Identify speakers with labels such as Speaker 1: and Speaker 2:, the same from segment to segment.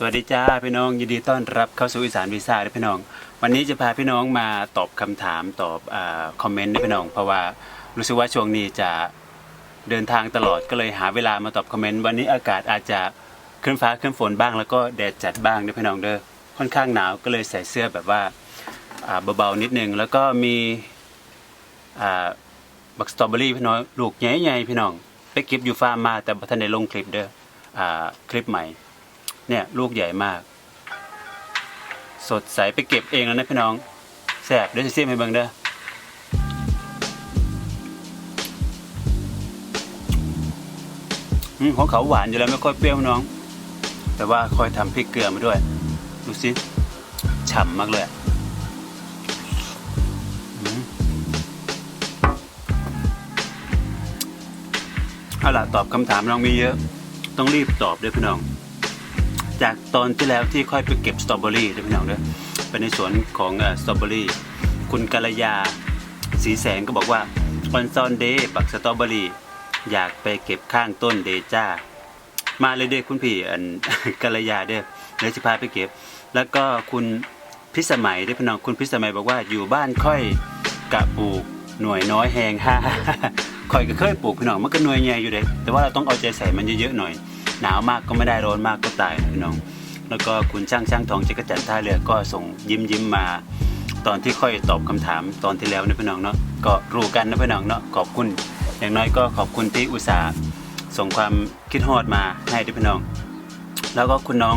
Speaker 1: สวัสดีจ้าพี่น้องยินดีต้อนรับเข้าสู่อีสานวีซ่าด้วยพี่น้อง วันนี้จะพาพี่น้องมาตอบคำถามตอบอคอมเมนต์ด้วยพี่น้อง เพราะว่ารู้สึกว่าช่วงนี้จะเดินทางตลอดก็เลยหาเวลามาตอบคอมเมนต์วันนี้อากาศอาจจะครึ้มฟ้าครึ้มฝนบ้างแล้วก็แดดจัดบ้างด้วยพี่น้องเด้อค่อนข้างหนาวก็เลยใส่เสื้อแบบว่าเบาๆนิดนึงแล้วก็มีบักสตรอเบอรี่พี่น้องลูกใหญ่ๆพี่น้องไปเก็บอยู่ฟาร์มมาแต่บ่ทันได้ลงคลิปเด้อคลิปใหม่ เนี่ยลูกใหญ่มาก สดใสไปเก็บเองแล้วนะพี่น้องแซ่บเดี๋ยวจะเสียมให้เบิ่งเด้อของเขาหวานอยู่แล้วไม่ค่อยเปรี้ยวน้อง แต่ว่าคอยทำพริกเกลือมาด้วย ดูสิฉ่ำมากเลยอเอาล่ะตอบคำถามน้องมีเยอะ ต้องรีบตอบด้วยพี่น้อง จากตอนที่แล้วที่ค่อยไปเก็บสตรอเบอรี่ด้วยพี่น้องเด้อไปในสวนของสตรอเบอรี่คุณกัลยาสีแสงก็บอกว่าออนซอนเดย์ปักสตรอเบอรี่อยากไปเก็บข้างต้นเดจ้า มาเลยเด้คุณพี่อันกัลยาเด้อเดี๋ยวจะพาไปเก็บ แล้วก็คุณพิสมัยด้อพี่น้องคุณพิสมัยบอกว่าอยู่บ้านค่อยกะปลูกหน่วยน้อยแหงฮ่าค่อยก็เคยปลูกพี่น้องมันก็หน่วยใหญ่อยู่เด้แต่ว่าเราต้องเอาใจใส่มันเยอะๆหน่อย หนาวมากก็ไม่ได้ร้อนมากก็ตายนะพี่น้อง แล้วก็คุณช่างช่างทองจักรจันท่าเรือก็ส่งยิ้มยิ้มมา ตอนที่ค่อยตอบคำถามตอนที่แล้วนะพี่น้องเนาะก็รู้กันนะพี่น้องเนาะขอบคุณ อย่างน้อยก็ขอบคุณที่อุตส่าห์ส่งความคิดฮอดมาให้ด้วยพี่น้อง แล้วก็คุณน้อง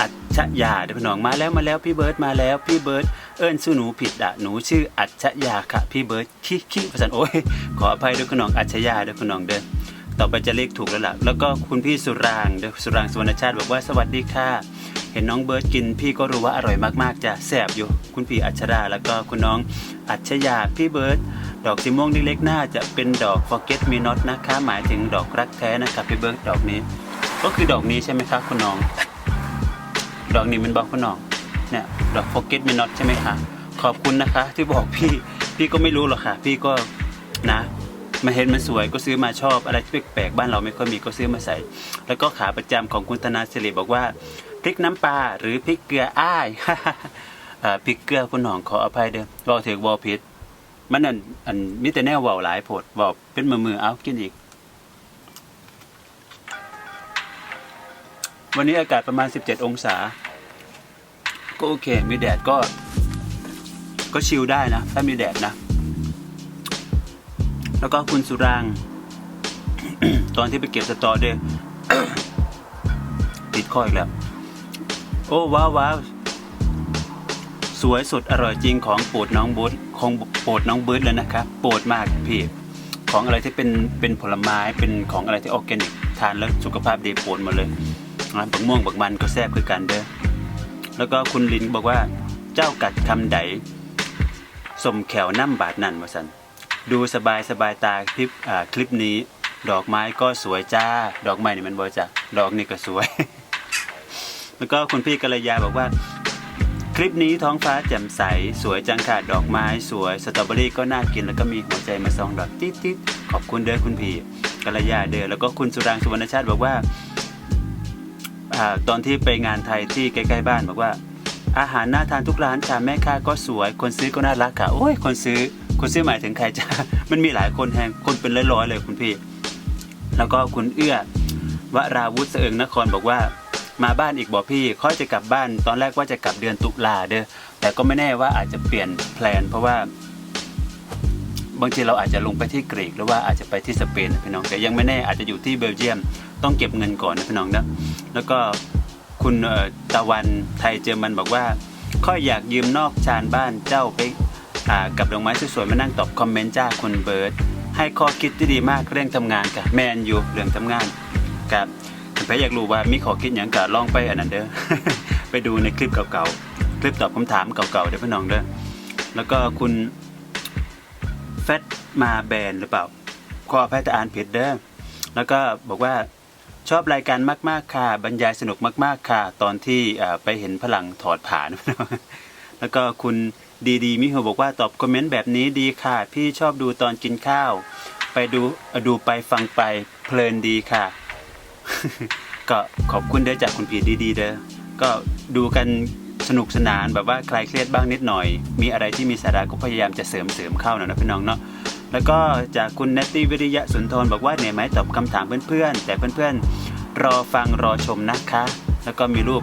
Speaker 1: อัจฉยาด้วยพี่น้องมาแล้วมาแล้วพี่เบิร์ดมาแล้วพี่เบิร์ดเอิญชื่หนูผิดอะหนูชื่ออัจฉยาค่ะพี่เบิร์ดคิคิภาษาโอ้ยขออภัยด้วยคุณน้องอัจฉยาด้วยคุณน้องเด้อ ต่อไปจะเลขถูกแล้วล่ะ แล้วก็คุณพี่สุรางสุรางสุวรรณชาติบอกว่าสวัสดีค่ะ เห็นน้องเบิร์ดกิน พี่ก็รู้ว่าอร่อยมากๆจะแซ่บอยู่ คุณพี่อัชราแล้วก็คุณน้องอัชยาพี่เบิร์ดดอกสีม่วงเล็กๆน่าจะเป็นดอก forget me not นะคะหมายถึงดอกรักแท้นะครับพี่เบิร์ดดอกนี้ ก็คือดอกนี้ใช่ไหมครับคุณน้อง ดอกนี้มันบอกคุณน้องเนี่ยดอก forget me not ใช่ไหมคะขอบคุณนะคะ ที่บอกพี่พี่ก็ไม่รู้หรอกค่ะ พี่ก็นะ มาเห็นมันสวยก็ซื้อมาชอบอะไรที่แปลกๆบ้านเราไม่ค่อยมีก็ซื้อมาใส่ แล้วก็ขาประจำของคุณธนาสิริบอกว่าพริกน้ำปลาหรือพริกเกลืออ้ายพริกเกลือคุณหนองขออภัยเด้อบอกถือบอกผิดมันอันอันมีแต่แนวเว้าหลายโพดบอกเป็นมือมือเอากินอีก วันนี้อากาศประมาณ 17 องศา ก็โอเค มีแดดก็ ก็ชิลได้นะ ถ้ามีแดดนะ แล้วก็คุณสุราง ตอนที่ไปเก็บสตอเด้อติดคออีกแล้ว โอ้ว้าวว้าวสวยสุดอร่อยจริงของโปรดน้องบุ๊ดของโปรดน้องบุ๊ดเลยนะครับโปรดมากพี่ของอะไรที่เป็นเป็นผลไม้เป็นของอะไรที่ออร์แกนิกทานแล้วสุขภาพดีโปรดหมดเลยนะบักม่วงบักมันก็แซ่บคือกันเด้อแล้วก็คุณลินบอกว่าเจ้ากัดคำใดสมแขวน้ำบาดนั่นมาสัน ดูสบายสบายตาคลิปอ่าคลิปนี้ ดอกไม้ก็สวยจ้า ดอกไม้นี่มันบอยจ้ะดอกนี่ก็สวย แล้วก็คุณพี่กัลยาบอกว่า คลิปนี้ท้องฟ้าแจ่มใส สวยจังค่ะดอกไม้สวยสตรอเบอรี่ก็น่ากินแล้วก็มีหัวใจมาสองดอกติ๊ดติ๊ดขอบคุณเด้อคุณพี่กัลยาเด้อแล้วก็คุณสุรางค์สุวรรณชาติบอกว่าอ่าตอนที่ไปงานไทยที่ใกล้ๆบ้านบอกว่า อาหารน่าทานทุกร้านค่ะแม่ค้าก็สวย คนซื้อก็น่ารักค่ะโอ้ยคนซื้อ คนซื้อหมายถึงใครจ้ามันมีหลายคนแฮงคนเป็นร้อยๆเลยคุณพี่ แล้วก็คุณเอื้อวราวุฒิเสอิงนครบอกว่า มาบ้านอีกบอกพี่ค่อยจะกลับบ้าน ตอนแรกว่าจะกลับเดือนตุลาเด้อแต่ก็ไม่แน่ว่าอาจจะเปลี่ยนแพลน เพราะว่า บางทีเราอาจจะลงไปที่กรีกหรือว่าอาจจะไปที่สเปนพี่น้องแต่ยังไม่แน่อาจจะอยู่ที่เบลเยียม ต้องเก็บเงินก่อนนะพี่น้องนะแล้วก็คุณตะวันไทยเจอมันบอกว่าค่อยอยากยืมนอกชานบ้านเจ้าไป อ่ากับดอกไม้สวยๆมานั่งตอบคอมเมนต์จ้าคุณเบิร์ดให้ข้อคิดที่ดีมากเรื่องทำงานกับแมนอยู่เรื่องทำงานกับถ้าอยากรู้ว่ามีข้อคิดอย่างกะลองไปอันนั้นเด้อ ไปดูในคลิปเก่าๆ คลิปตอบคำถามเก่าๆเด้อพี่น้องเด้อ แล้วก็คุณแฟตมาแบนหรือเปล่า ขออภัยแต่อ่านผิดเด้อ แล้วก็บอกว่าชอบรายการมากๆค่ะ บรรยายสนุกมากๆค่ะ ตอนที่ไปเห็นพลังถอดผ่านแล้วก็คุณ ดีดีมิโฮบอกว่าตอบคอมเมนต์แบบนี้ดีค่ะ พี่ชอบดูตอนกินข้าว ไปดูดูไปฟังไปเพลินดีค่ะ ก็ขอบคุณเด้อจากคุณพีดีดีๆเด้อก็ดูกันสนุกสนานแบบว่าคลายเครียดบ้างนิดหน่อย มีอะไรที่มีสาระก็พยายามจะเสริมเสริมเข้าหน่อยนะพี่น้องเนาะแล้วก็จากคุณเนตตี้วิริยะสุนทรบอกว่าเหนื่อยไหมตอบคำถามเพื่อนๆ แต่เพื่อนๆ รอฟังรอชมนะคะ แล้วก็มีรูป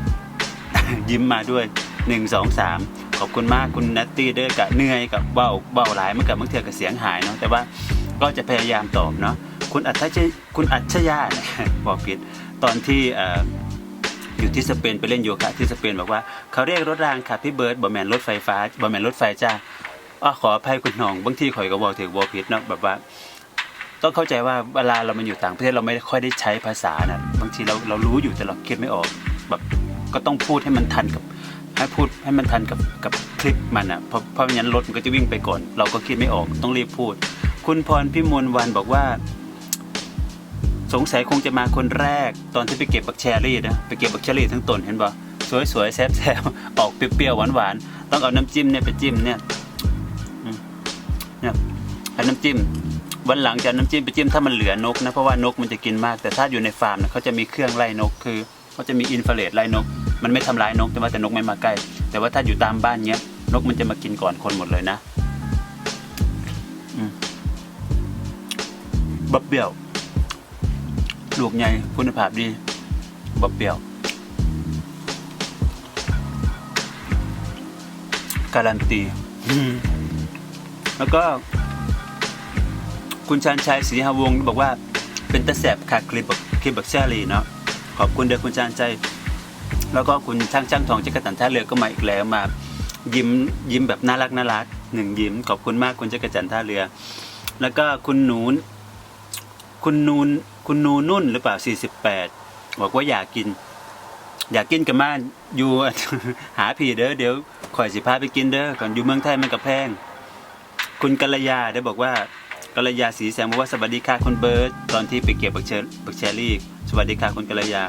Speaker 1: ยิ้มมาด้วย 1 2 3 ขอบคุณมากคุณนัตตี้เด้อกับเหนื่อยกับเบาเบาหลายมันกับบางเถื่อกับเสียงหายเนาะแต่ว่าก็จะพยายามตอบเนาะคุณอัจฉริคุณอัจฉริยะบอกผิดตอนที่ออยู่ที่สเปนไปเล่นโยคะที่สเปนบอกว่าเขาเรียกรถรางค่ะพี่เบิร์ดบอแมนรถไฟฟ้าบอแมนรถไฟจ้าอ้อขออภัยคุณน้องบางทีข่อยก็บอกถึงบอผิดเนาะแบบว่าต้องเข้าใจว่าเวลาเรามันอยู่ต่างประเทศเราไม่ค่อยได้ใช้ภาษานะบางทีเราเรารู้อยู่แต่เราคิดไม่ออกแบบก็ต้องพูดให้มันทันกับ ให้พูดให้มันทันกับกับคลิปมันอะเพราะเพราะไม่งั้นรถมันก็จะวิ่งไปก่อน เราก็คิดไม่ออกต้องรีบพูด คุณพรพิมลวันบอกว่า สงสัยคงจะมาคนแรก ตอนที่ไปเก็บบักแชรี่นะไปเก็บบักแชรี่ทั้งต้นเห็นปะสวยๆแซ่บๆออกเปรี้ยวๆหวานๆต้องเอาน้ำจิ้มเนี่ยไปจิ้มเนี่ยเนี่ยเอาน้ำจิ้มวันหลังจะน้ำจิ้มไปจิ้มถ้ามันเหลือนกนะเพราะว่านกมันจะกินมากแต่ถ้าอยู่ในฟาร์มนะเขาจะมีเครื่องไล่นกคือเขาจะมีอินฟราเรดไล่นก มันไม่ทำร้ายนกแต่ว่าแต่นกไม่มาใกล้ แต่ว่าถ้าอยู่ตามบ้านเนี้ย นกมันจะมากินก่อนคนหมดเลยนะบับเบี้ยวลูกใหญ่คุณภาพดีบับเบี้ยวการันตีแล้วก็ คุณชานชัยศรีหาวงบอกว่า เป็นตะแสบขาดคลิปแบบคลิปแบบเชอรี่เนาะขอบคุณเด้อคุณชานชัย แล้วก็คุณช่างช่างทองจักรจันท่าเรือก็มาอีกแล้วมา ยิ้มยิ้มแบบน่ารักน่ารักหนึ่งยิ้มขอบคุณมากคุณจักรจันท่าเรือ แล้วก็คุณหนูนคุณนูนคุณนูนุ่นหรือเปล่าสี่สิบแปดบอกว่าอยากกิน อยากกินกับม่านอยู่หาผีเด้อเดี๋ยวคอยสิพาไปกินเด้อก่อนอยู่เมืองไทยมันกับแพง คุณกัลยาได้บอกว่ากัลยาสีแสงบอกว่าสวัสดีค่ะคุณเบิร์ตตอนที่ไปเก็บบักเชอบักเชอรี่สวัสดีค่ะคุณกัลยา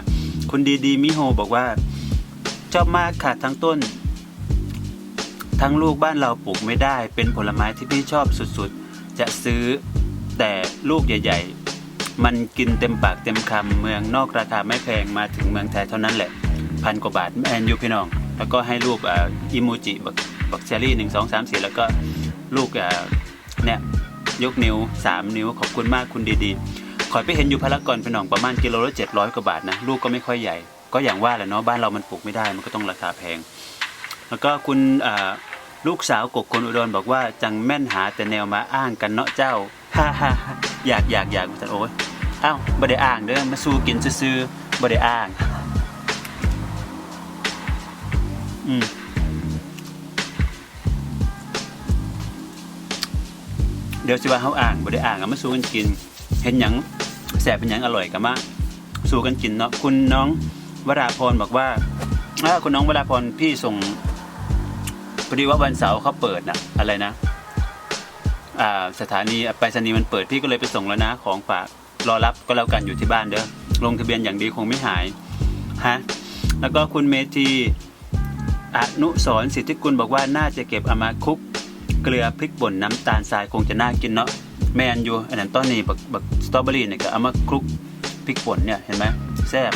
Speaker 1: คุณดีดีมิโฮบอกว่าชอบมากค่ะทั้งต้น ทั้งลูกบ้านเราปลูกไม่ได้ เป็นผลไม้ที่พี่ชอบสุดๆ จะซื้อแต่ลูกใหญ่ ๆ มันกินเต็มปากเต็มคำเมืองนอกราคาไม่แพงมาถึงเมืองไทยเท่านั้นแหละ พันกว่าบาทแอนยูพี่น้อง แล้วก็ให้รูปอ่าอิโมจิบักบักเชอรี่หนึ่งสองสามสี่แล้วก็ลูกอ่าเนี่ยยกนิ้วสามนิ้วขอบคุณมากคุณดีๆ ขอยไปเห็นอยู่พารากอนพี่น้องประมาณกิโลละเจ็ดร้อยกว่าบาทนะลูกก็ไม่ค่อยใหญ่ ก็อย่างว่าแหละเนาะบ้านเรามันปลูกไม่ได้มันก็ต้องราคาแพง แล้วก็คุณลูกสาวกกคนอุดรบอกว่าจังแม่นหาแต่แนวมาอ้างกันเนาะเจ้าฮ่าฮ่าอยากอยากอยากแต่โอ้ยอ้าวบ่ได้อ้างเด้อมาสู้กินซื่อบ่ได้อ้างอืมเดี๋ยวสิว่าเขาอ่างบ่ได้อ่างอะมาสู้กันกินเห็นหยัง แสบเป็นหยังอร่อยกันมาสู้กันกินเนาะคุณน้องวราพรบอกว่าอ้าคุณน้องวราพรพี่ส่งพอดีว่าวันเสาร์เขาเปิดนะอะไรนะอ่าสถานีไปรษณีย์มันเปิดพี่ก็เลยไปส่งแล้วนะ ของฝากรอรับก็แล้วกันอยู่ที่บ้านเด้อลงทะเบียนอย่างดีคงไม่หายฮะแล้วก็คุณเมธีอนุสรสิทธิกุลบอกว่าน่าจะเก็บเอามาคุก เกลือพริกป่นน้ำตาลทรายคงจะน่ากินเนาะ แมนอยู่อันนั้นต้นนี้บักบักสตรอเบอรี่เนี่ยก็เอามาคลุกพริกป่นเนี่ยเห็นไหมแซ่บ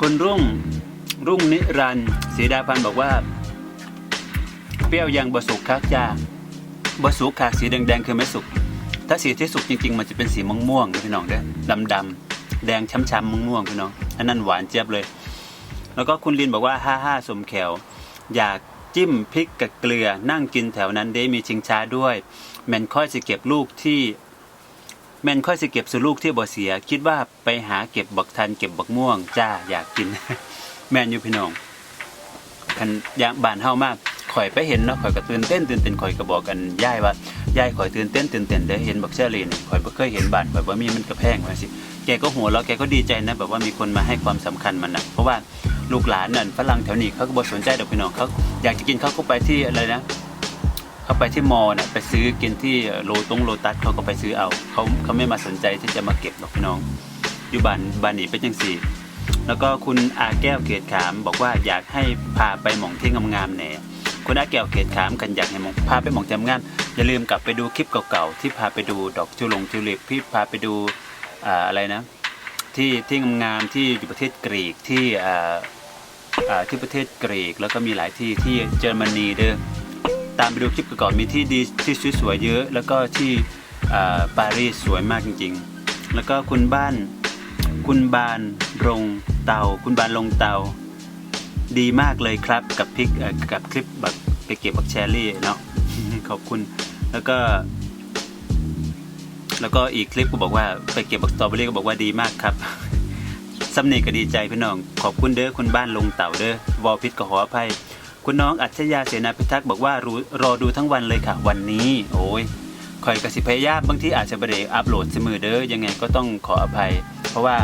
Speaker 1: คุณรุ่งรุ่งนิรันดร์ศรีดาพันธ์บอกว่า เปรี้ยวยังบสุกคักจ้าบสุกคักสีแดงๆคือไม่สุก ถ้าสีที่สุกจริง ๆ มันจะเป็นสีม่วงๆพี่น้องเด้อดำๆแดงช้ำๆม่วงๆพี่น้องอันนั้นหวานเจี๊ยบเลย แล้วก็คุณลินบอกว่าห้าห้าสมแขวอยาก จิ้มพริกกับเกลือ นั่งกินแถวนั้นได้มีชิงช้าด้วย แมนค่อยจะเก็บลูกที่แมนค่อยจะเก็บสุลูกที่บ่เสีย คิดว่าไปหาเก็บบักทันเก็บบักม่วงจ้าอยากกิน แมนอยู่พี่น้องคันอยางบานเฮามากข่อยไปเห็นเนาะข่อยก็ตื่นเต้นตื่นเต้นข่อยก็บอกกันยายว่ายายข่อยตื่นเต้นตื่นเต้นได้เห็นบักเชอรี่นี่ข่อยบ่เคยเห็นบานข่อยว่ามีมันกระแพงว่าสิแกก็หัวเราะแกก็ดีใจนะแบบว่ามีคนมาให้ความสำคัญมันนะเพราะว่า ลูกหลานนั่นฝรั่งแถวนี้เขาก็บ่สนใจดอกพี่น้องเขาอยากจะกินเขาก็ไปที่อะไรนะเขาไปที่มอน่ะไปซื้อกินที่โลตงโลตัสเขาก็ไปซื้อเอาเขาเขาไม่มาสนใจที่จะมาเก็บหรอกพี่น้อง อยู่บ้านบ้านนี้เป็นจังสี่ แล้วก็คุณอาแก้วเกตขาม บอกว่าอยากให้พาไปหม่องที่งามๆแหน่คุณอาแก้วเกตขามกันอยากให้มองพาไปหม่องที่งามอย่าลืมกลับไปดูคลิปเก่าๆที่พาไปดูดอกทิวลงทิวลิปพี่พาไปดูออะไรนะที่ที่งามๆที่อยู่ประเทศกรีกที่ ที่ประเทศกรีกแล้วก็มีหลายที่ที่เยอรมนีเด้อตามไปดูคลิปก่อนมีที่ดีที่สวยๆเยอะ แล้วก็ที่ปารีสสวยมากจริง ๆ แล้วก็คุณบ้าน คุณบานรงเตา คุณบานลงเตา ดีมากเลยครับกับพิกกับคลิปแบบไปเก็บบักแชรี่เนาะขอบคุณแล้วก็ แล้วก็อีกคลิปก็บอกว่าไปเก็บบักสตรอเบอรี่ก็บอกว่าดีมากครับ สำเนียงก็ดีใจพี่น้อง ขอบคุณเด้อคุณบ้านลงเต่าเด้อวอลพิษก็ขออภัย คุณน้องอัจฉริยาเสนาพิทักษ์บอกว่ารู้รอดูทั้งวันเลยค่ะ วันนี้ โอ้ยคอยกระสิพยายามบางทีอาจจะไม่ได้อัปโหลดเสมอเด้อยังไงก็ต้องขออภัย เพราะว่า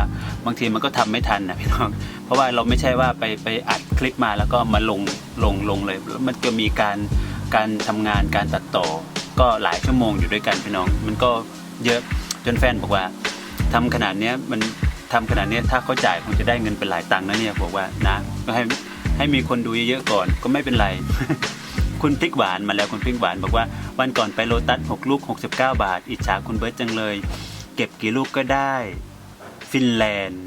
Speaker 1: บางทีมันก็ทำไม่ทันนะพี่น้อง เพราะว่าเราไม่ใช่ว่าไปไปอัดคลิปมาแล้วก็มาลงลงลงเลย มันก็มีการการทำงานการตัดต่อ ก็หลายชั่วโมงอยู่ด้วยกันพี่น้อง มันก็เยอะจนแฟนบอกว่าทำขนาดเนี้ยมัน ทำขนาดนี้ถ้าเขาจ่ายคงจะได้เงินเป็นหลายตังค์นะเนี่ยบอกว่านะก็ให้ให้มีคนดูเยอะๆก่อนก็ไม่เป็นไร คุณพริกหวานมาแล้วคุณพริกหวานบอกว่าวันก่อนไปโลตัส6ลูก 69 บาท อิจฉาคุณเบิร์ตจังเลย เก็บกี่ลูกก็ได้ ฟินแลนด์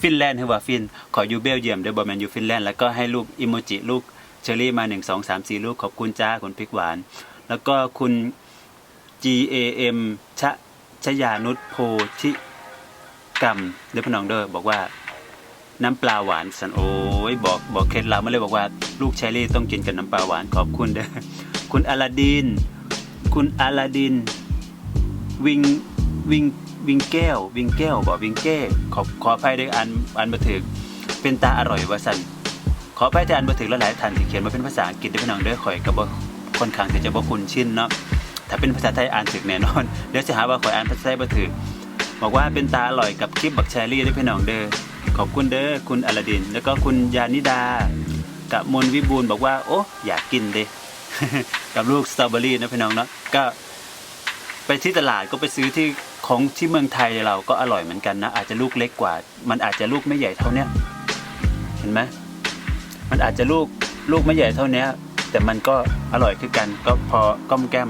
Speaker 1: ฟินแลนด์คือว่าฟิน ขออยู่เบลเยียมเดบอแมนอยู่ฟินแลนด์แล้วก็ให้ลูกอิโมจิลูกเชอรี่มา 1 2 3 4 ลูกขอบคุณจ้าคุณพริกหวาน แล้วก็คุณ G A M ชะชยานุชโพธิ กรรมเดอพนองเดอร์บอกว่าน้ำปลาหวานสันโอ้ยบอกบอกเคล็ดลับมาเลยบอกว่าลูกเชอรี่ต้องกินกับน้ำปลาหวานขอบคุณเด้อคุณอลาดิน คุณอลาดิน วิงวิงวิงแก้ว วิงแก้วบอกวิงแก้วขอขออภัยด้วยอันอันบัถึกเป็นตาอร่อยว่าสันขออภัยที่อันบัถึกและหลายท่านที่เขียนมาเป็นภาษาอังกฤษด้วยพี่น้องเด้อข่อยกับบ่ค่อนข้างที่จะบ่คุ้นชินเนาะถ้าเป็นภาษาไทยอ่านถึกแน่นอนเดี๋ยวจะหาว่าข่อยอ่านภาษาไทยบ่ถึก บอกว่าเป็นตาอร่อยกับคลิปบักแชรี่ด้วยพี่น้องเด้อขอบคุณเด้อคุณอลาดิน แล้วก็คุณยานิดากับมนวิบูลบอกว่า โอ้อยากกินเด้กับลูกสตรอเบอรี่นะพี่น้องเนาะก็ ไปที่ตลาดก็ไปซื้อที่ของที่เมืองไทยเราก็อร่อยเหมือนกันนะ อาจจะลูกเล็กกว่า มันอาจจะลูกไม่ใหญ่เท่าเนี้ยเห็นไหมมันอาจจะลูกลูกไม่ใหญ่เท่าเนี้ยแต่มันก็อร่อยคือกันก็พอก้อมแก้ม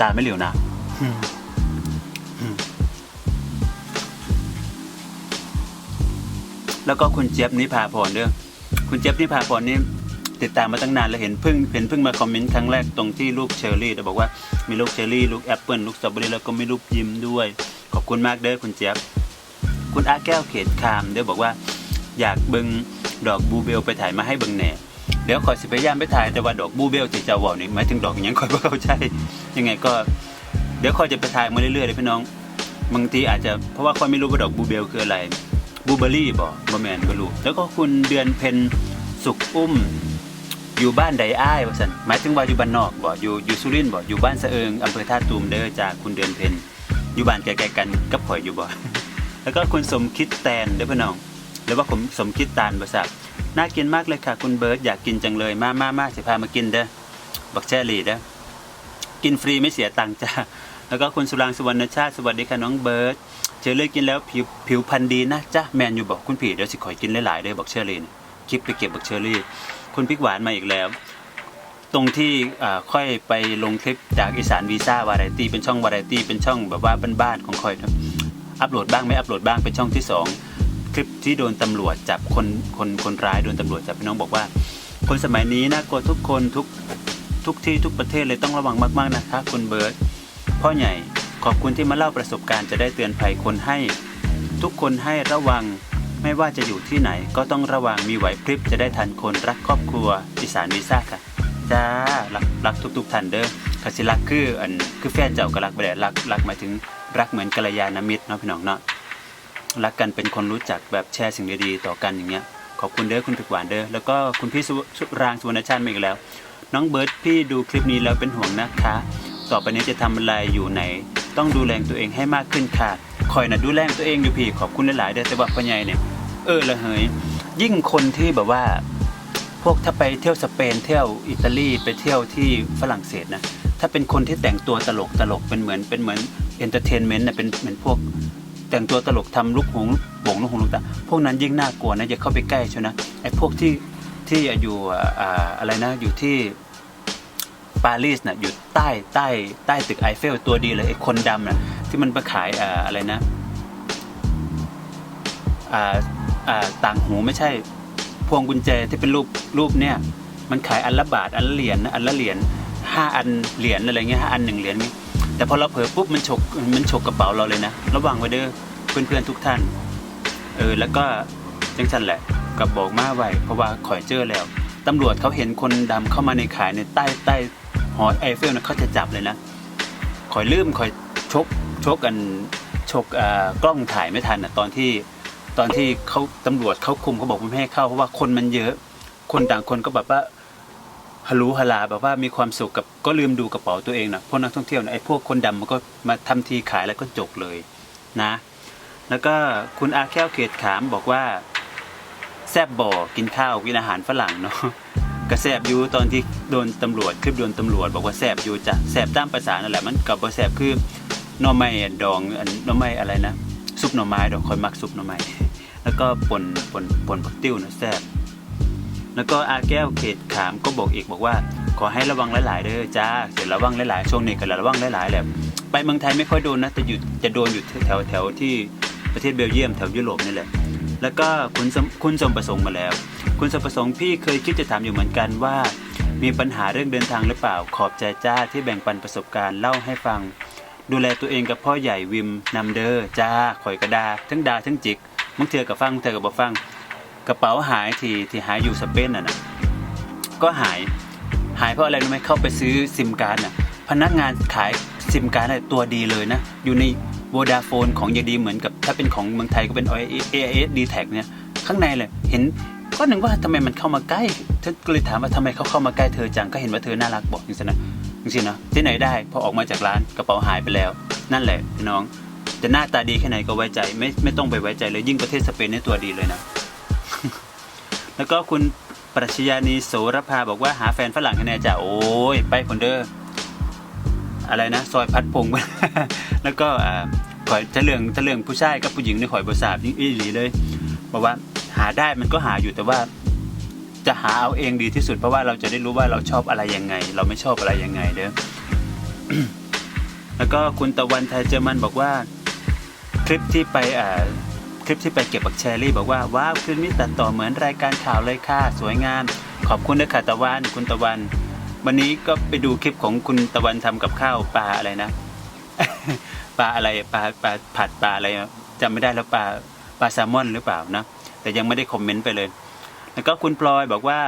Speaker 1: ตาไม่เหลียวนะแล้วก็คุณเจี๊ยบนิพาพรเด้อคุณเจี๊ยบนิพาพรนี่ติดตามมาตั้งนานแล้วเห็นเพิ่งเห็นเพิ่งมาคอมเมนต์ครั้งแรกตรงที่ลูกเชอร์รี่แต่บอกว่ามีลูกเชอร์รี่ลูกแอปเปิลลูกสตรอเบอรี่แล้วก็มีลูกยิ้มด้วย ขอบคุณมากเด้อคุณเจี๊ยบคุณอาแก้วเขตคามเด้อบอกว่า อยากเบิงดอกบูเบลไปถ่ายมาให้เบิงแหน่เดี๋ยวคอยสิพยายามไปถ่ายแต่ว่าดอกบูเบลที่จะบอกนี่หมายถึงดอกหยังคอยบ่เข้าใจ ยังไงก็เดี๋ยวคอยจะไปถ่ายมาเรื่อยๆเลยพี่น้อง บางทีอาจจะเพราะว่าคอยไม่รู้ว่าดอกบูเบลคืออะไรบูเบอรี่บอกบอแมนก็รู้แล้วก็คุณเดือนเพ็ญสุขอุ้ม อยู่บ้านใดอ้ายว่าสันหมายถึงว่าอยู่บ้านนอกบ่อยู่อยู่สุรินทร์บ่อยู่บ้านสะเอิงอำเภอท่าตูมเด้อจากคุณเดือนเพ็ญอยู่บ้านใกล้ๆกันกับข่อยอยู่บ่แล้วก็คุณสมคิดแตนเด้อพี่น้องหรือว่าผมสมคิดตานบ่ทราบน่ากินมากเลยค่ะ คุณเบิร์ตอยากกินจังเลย มามามาสิพามากินเด้อบักแชรีเด้อ กินฟรีไม่เสียตังค์จ้าแล้วก็คุณสุรางสุวรรณชาติสวัสดีค่ะน้องเบิร์ตเจอเลยกินแล้วผิวผิวพรรณดีนะจ้าแมนอยู่บอกคุณผีเดี๋ยวสิขอยกินหลายๆเด้อบอกเชอรี่นี่คลิปไปเก็บบักเชอรี่ คุณพริกหวานมาอีกแล้ว ตรงที่อ่าค่อยไปลงคลิปจากอีสานวีซ่าวาไรตี้เป็นช่องวาไรตี้เป็นช่องแบบว่าบ้านๆของค่อยนะอัปโหลดบ้างไม่อัปโหลดบ้างเป็นช่องที่สองคลิปที่โดนตำรวจจับคนคนคนร้ายโดนตำรวจจับพี่น้องบอกว่า คนสมัยนี้นะกลัวทุกคนทุก ทุกที่ทุกประเทศเลยต้องระวังมากๆนะคะคุณเบิร์ตพ่อใหญ่ขอบคุณที่มาเล่าประสบการณ์จะได้เตือนภัยคนให้ ทุกคนให้ระวังไม่ว่าจะอยู่ที่ไหนก็ต้องระวังมีไหวพริบจะได้ทันคนรักครอบครัวอีสานวีซ่าค่ะจ้ารักรักทุกๆท่านเด้อคาสิรักคืออันคือแฟนเจ้าก็รักไปแหละรักรักหมายถึงรักเหมือนกัลยาณมิตรเนาะพี่น้องเนาะรักกันเป็นคนรู้จักแบบแชร์สิ่งดีๆต่อกันอย่างเงี้ยขอบคุณเด้อคุณถึกหวานเด้อแล้วก็คุณพี่สุสุรางสุวรรณชาติมาอีกแล้ว น้องเบิร์ตพี่ดูคลิปนี้แล้วเป็นห่วงนะคะ ต่อไปนี้จะทำอะไรอยู่ไหน ต้องดูแลตัวเองให้มากขึ้นค่ะคอยนะดูแลตัวเองอยู่พี่ขอบคุณหลายๆเด้อแต่ว่าพ่อใหญ่เนี่ยเออละเหยยิ่งคนที่แบบว่า พวกถ้าไปเที่ยวสเปนเที่ยวอิตาลีไปเที่ยวที่ฝรั่งเศสนะถ้าเป็นคนที่แต่งตัวตลกตลกเป็นเหมือนเป็นเหมือนเอนเตอร์เทนเมนต์นะเป็นเหมือนพวกแต่งตัวตลกทำลูกหงโป่งลูกหงลูกตาพวกนั้นยิ่งน่ากลัวนะอย่าเข้าไปใกล้ชียวนะไอ้พวกที่ ที่อยู่อะไรนะอยู่ที่ปารีสน่ะอยู่ใต้ใต้ใต้ตึกไอเฟลตัวดีเลยไอ้คนดำน่ะที่มันมาขายอะไรนะต่างหูไม่ใช่พวงกุญแจที่เป็นรูปรูปเนี่ย มันขายอันละบาทอันละเหรียญอันละเหรียญห้าอันเหรียญอะไรเงี้ยห้าอันหนึ่งเหรียญแต่พอเราเผลอปุ๊บมันฉกมันฉกกระเป๋าเราเลยนะ ระวังไว้เด้อเพื่อนๆทุกท่าน เออแล้วก็จังสันแหละ กับบอกมาไว้เพราะว่าข่อยเจอแล้วตำรวจเขาเห็นคนดำเข้ามาในขายในใต้ใต้หอไอเฟลนะเขาจะจับเลยนะข่อยลืมข่อยชกชกกันชกอ่ากล้องถ่ายไม่ทันอะตอนที่ตอนที่เขาตำรวจเขาคุมเขาบอกไม่ให้เข้าเพราะว่าคนมันเยอะ คนต่างคนก็แบบว่าฮารุฮาลาแบบว่ามีความสุขกับก็ลืมดูกระเป๋าตัวเองนะพวกนักท่องเที่ยวนะไอ้พวกคนดำมันก็มาทำทีขายแล้วก็จบเลยนะ แล้วก็คุณอาแค้วเขตขามบอกว่า แซบบ่อกินข้าวกินอาหารฝรั่งเนาะก็แซบอยู่ตอนที่โดนตำรวจคลิปโดนตำรวจ บอกว่าแซบอยู่จ้ะแซบตามภาษานั่นแหละมันกับบ่แซบคือหน่อไม้ดองนหน่อไม้อะไรนะซุปหน่อไม้ดอกคอยมักซุปหน่อไม้แล้วก็ป่นป่นป่นผักติ้วนะแซบแล้วก็อาแก้วเขตขามก็บอกอีกบอกว่า ขอให้ระวังหลาย ๆ เด้อจ้าเดี๋ยวระวังหลาย ๆ ช่วงนี้ก็ระวังหลาย ๆ แหละไปเมืองไทยไม่ค่อยโดนนะแต่อยู่จะโดนอยู่แถวแถวที่ประเทศเบลเยียมแถวยุโรปนี่แหละ แล้วก็คุณสมคุณสมประสงค์มาแล้ว คุณสมประสงค์พี่เคยคิดจะถามอยู่เหมือนกันว่า มีปัญหาเรื่องเดินทางหรือเปล่าขอบใจจ้าที่แบ่งปันประสบการณ์เล่าให้ฟัง ดูแลตัวเองกับพ่อใหญ่วิมนำเดอจ้าข่อยกระดา ทั้งดาทั้งจิกมึงเถือกับฟังมึงเถือกับบ่ฟัง กระเป๋าหายที่ที่หายอยู่สเปนน่ะนะก็หายหายเพราะอะไรรู้ไหมเข้าไปซื้อซิมการ์ดน่ะพนักงานขายซิมการ์ดน่ะตัวดีเลยนะ อยู่ใน โวดาโฟนของยาดีเหมือนกับ ถ้าเป็นของเมืองไทยก็เป็น AIS d t a c เนี่ย ข้างในเลยเห็นก็นึกว่าทำไมมันเข้ามาใกล้เธอก็เลยถามว่าทำไมเขาเข้ามาใกล้เธอจังก็เห็นว่าเธอน่ารักบอกจริงๆนะจริงๆนะที่ไหนได้พอออกมาจากร้านกระเป๋าหายไปแล้ว นั่นแหละพี่น้องจะหน้าตาดีแค่ไหนก็ไว้ใจไม่ไม่ต้องไปไว้ใจเลยยิ่งประเทศสเปนนี่ตัวดีเลยนะ แล้วก็คุณปรัชญานีโสรภาบอกว่าหาแฟนฝรั่งให้แน่จ้ะโอ้ยไปคนเด้ออะไรนะ ซอยพัดพงษ์แล้วก็อ่า ข่อยจะเรื่องจะเรื่องผู้ชายกับผู้หญิงในข่อยบทราบยิ่งอีหลีเลยบอกว่าหาได้มันก็หาอยู่แต่ว่าจะหาเอาเองดีที่สุดเพราะว่าเราจะได้รู้ว่าเราชอบอะไรยังไง เราไม่ชอบอะไรยังไงเด้อแล้วก็คุณตะวันไทยเจอมันบอกว่า คลิปที่ไปอ่าคลิปที่ไปเก็บบักแชรี่บอกว่าว้าวคลิปนี้ตัดต่อเหมือนรายการข่าวเลยค่ะสวยงาม ขอบคุณนะค่ะตะวันคุณตะวัน วันนี้ก็ไปดูคลิปของคุณตะวันทำกับข้าวปลาอะไรนะ ปลาอะไรปลาปลาผัดปลาอะไรจำไม่ได้แล้วปลาปลาแซลมอนหรือเปล่านะแต่ยังไม่ได้คอมเมนต์ไปเลย แล้วก็คุณพลอยบอกว่า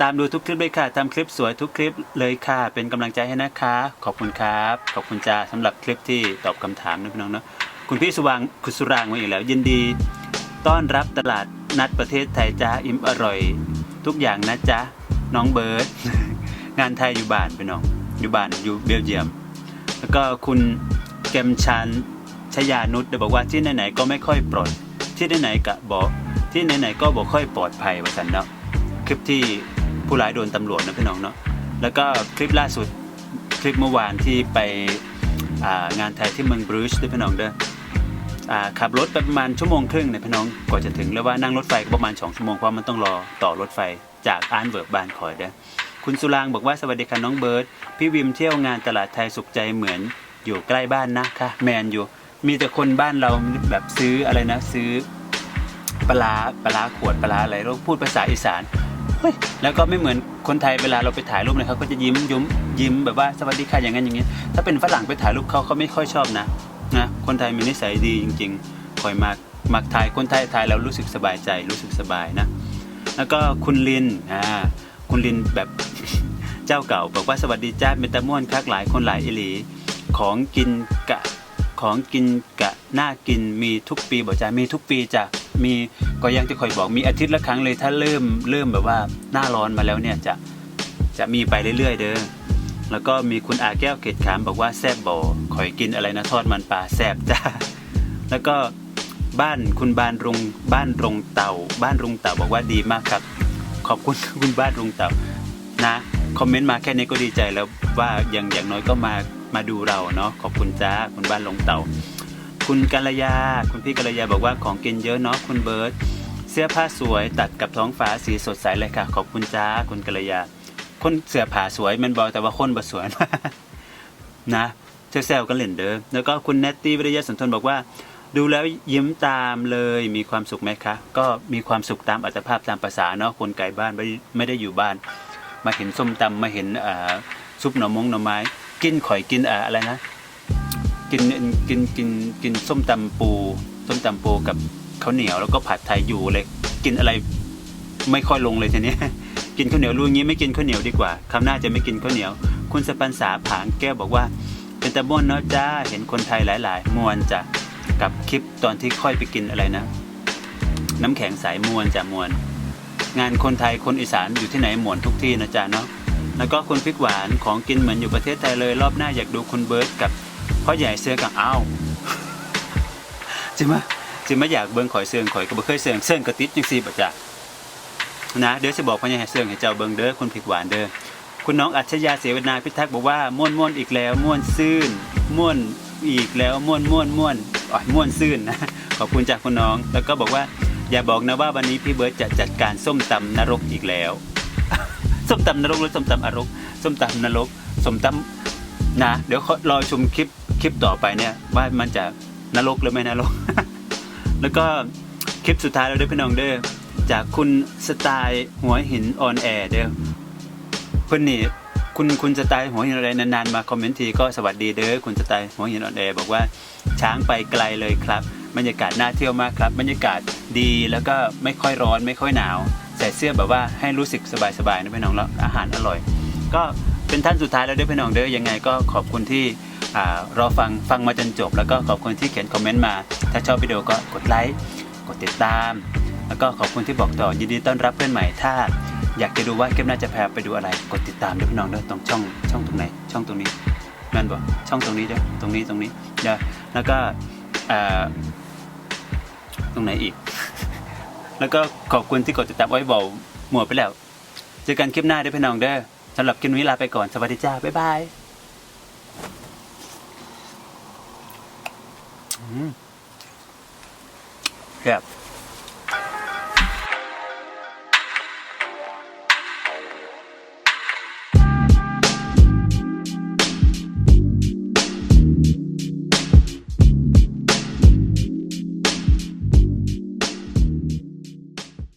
Speaker 1: ตามดูทุกคลิปเลยค่ะทำคลิปสวยทุกคลิปเลยค่ะ เป็นกำลังใจให้นะคะ ขอบคุณครับ ขอบคุณจ้าสำหรับคลิปที่ตอบคำถามนะพี่น้องเนาะคุณพี่สุวางคุณสุรางมาอีกแล้ว ยินดี ต้อนรับตลาดนัดประเทศไทยจ้าอิ่มอร่อย ทุกอย่างนะจ๊ะน้องเบิร์ดงานไทยอยู่บ้านพี่น้องอยู่บ้านอยู่เบลเยียม แล้วก็คุณเกมชันชยานุชได้บอกว่าที่ไหนๆก็ไม่ค่อยปลอด ที่ไหนๆกะบอกที่ไหนๆก็บอกค่อยปลอดภัยว่าสันเนาะคลิปที่ผู้ร้ายโดนตำรวจนะพี่น้องเนาะแล้วก็คลิปล่าสุดคลิปเมื่อวานที่ไปางานไทยที่เมืองบรูชด้วยพี่น้องเด้อขับรถไปประมาณชั่วโมงครึ่งเนี่ยพี่น้องกว่าจะถึงแล้วว่านั่งรถไฟก็ประมาณ2ชั่วโมงเพราะมันต้องรอต่อรถไฟจากอานเวิร์กบานคอยเด้อ คุณสุรางบอกว่าสวัสดีค่ะน้องเบิร์ตพี่วิมเที่ยวงานตลาดไทยสุขใจเหมือนอยู่ใกล้บ้านนะค่ะแมนอยู่ มีแต่คนบ้านเราแบบซื้ออะไรนะ ซื้อปลาปลาขวดปลาอะไรเราพูดภาษาอีสานแล้วก็ไม่เหมือนคนไทยเวลาเราไปถ่ายรูปเนี่ยเขาก็จะยิ้มยิ้มยิ้มแบบว่าสวัสดีค่ะอย่างนั้นอย่างนี้ ถ้าเป็นฝรั่งไปถ่ายรูปเขาเขาไม่ค่อยชอบนะนะคนไทยมีนิสัยดีจริงๆคอยมากมักถ่ายคนไทยถ่ายแล้วรู้สึกสบายใจรู้สึกสบายนะ แล้วก็คุณลินอ่าคุณลินแบบ จ้าเก่า บอกว่าสวัสดีจ้าเมตาม่วนคักหลายคนหลายอิหลี ของกินกะของกินกะน่ากินมีทุกปีบอกจ้ามีทุกปีจ้ะมีก็ยังที่คอยบอกมีอาทิตย์ละครั้งเลยถ้าเริ่มเริ่มแบบว่าหน้าร้อนมาแล้วเนี่ยจะจะมีไปเรื่อยๆ เด้อแล้วก็มีคุณอาแก้วเกตขามบอกว่าแซบบ่คอยกินอะไรนะทอดมันปลาแซบจ้าแล้วก็บ้านคุณบ้านรงบ้านรงเต่า บ้านรงเต่าบอกว่าดีมากครับ ขอบคุณคุณบ้านรงเต่านะ คอมเมนต์มาแค่นี้ก็ดีใจแล้วว่าอย่างอย่างน้อยก็มามาดูเราเนาะขอบคุณจ้าคุณบ้านลงเต่า คุณกัลยา คุณพี่กัลยาบอกว่าของกินเยอะเนาะคุณเบิร์ตเสื้อผ้าสวยตัดกับท้องฟ้าสีสดใสเลยค่ะ ขอบคุณจ้าคุณกัลยา คนเสื้อผ้าสวยมันบอกแต่ว่าคนบ่สวยนะแซวๆกันเล่นเด้อแล้วก็คุณเนตตี้วิริยะสุนทรบอกว่า ดูแล้วยิ้มตามเลยมีความสุขไหมคะ ก็มีความสุขตามอัตภาพตามภาษาเนาะคนไกลบ้านไม่ไม่ได้อยู่บ้าน มาเห็นส้มตำมาเห็นซุปหน่อมงหน่อไม้ กินข่อยกินอะไรนะ กินกินกินกินส้มตำปู ส้มตำปูกับข้าวเหนียวแล้วก็ผัดไทยอยู่เลย กินอะไรไม่ค่อยลงเลยทีเนี้ยกินข้าวเหนียวรู้งี้ไม่กินข้าวเหนียวดีกว่าคำหน้าจะไม่กินข้าวเหนียว คุณสปันสาผางแก้วบอกว่า เป็นตะม่วนเนาะจ้าเห็นคนไทยหลาย ๆ มวนจ้ะกับคลิปตอนที่ค่อยไปกินอะไรนะ น้ำแข็งสายมวนจ้ะมวน งานคนไทยคนอีสานอยู่ที่ไหนหมวนทุกที่นะจ๊ะเนาะแล้วก็คุณพริกหวานของกินเหมือนอยู่ประเทศไทยเลย รอบหน้าอยากดูคุณเบิร์ตกับพ่อใหญ่เสื้อกับอ้าวจิมะจิมาอยากเบิ่งข่อยเสื่องข่อยก็บ่เคยเสื่องเสื่องกระติดจังซี่บ่จ้ะนะเดี๋ยวสิบอกพ่อใหญ่เสื่องให้เจ้าเบิ่งเด้อคุณพริกหวานเด้อคุณน้องอัจฉริยะเสวนาพิทักษ์บอกว่าม่วนม่วนอีกแล้วม่วนซื่นม่วนอีกแล้วม่วนม่วนม่วนอ๋อม่วนซื่นนะขอบคุณจากคุณน้องแล้วก็บอกว่า อย่าบอกนะว่าวันนี้พี่เบิร์ตจะจัดการส้มตำนรกอีกแล้ว ส้มตำนรกหรือส้มตำอรก ส้มตำนรก ส้มตำนะ เดี๋ยวรอชมคลิปคลิปต่อไปเนี่ยว่ามันจะนรกหรือไม่นรก แล้วก็คลิปสุดท้ายเราได้พี่น้องเด้อจากคุณสไตล์หัวหินออนแอร์เด้อเพื่อนนี่คุณคุณสไตล์หัวหินอะไรนานๆมาคอมเมนต์ทีก็สวัสดีเด้อคุณสไตล์หัวหินออนแอร์บอกว่าช้างไปไกลเลยครับ บรรยากาศน่าเที่ยวมากครับ บรรยากาศดีแล้วก็ไม่ค่อยร้อนไม่ค่อยหนาว ใส่เสื้อแบบว่าให้รู้สึกสบายๆนะพี่น้องแล้วอาหารอร่อย ก็เป็นท่านสุดท้ายแล้วด้อพี่น้องเด้อยังไงก็ขอบคุณที่รอฟังฟังมาจนจบ แล้วก็ขอบคุณที่เขียนคอมเมนต์มา ถ้าชอบวิดีโอก็กดไลค์กดติดตาม แล้วก็ขอบคุณที่บอกต่อยินดีต้อนรับเพื่อนใหม่ถ้าอยากจะดูว่าเกมน่าจะแพาไปดูอะไร กดติดตามด้วยพี่น้องเด้อตรงช่องช่องตรงไหน ช่องตรงนี้แม่นบอกช่องตรงนี้เด้อตรงนี้ตรงนี้เดี๋ยวแล้วก็ ตรงไหนอีก แล้วก็ขอบคุณที่กดติดตามไว้บอกหมดไปแล้ว เจอกันคลิปหน้าด้วยพี่น้องเด้อสำหรับคลิปนี้ลาไปก่อน สวัสดีจ้า บ๊ายบายอืมครับ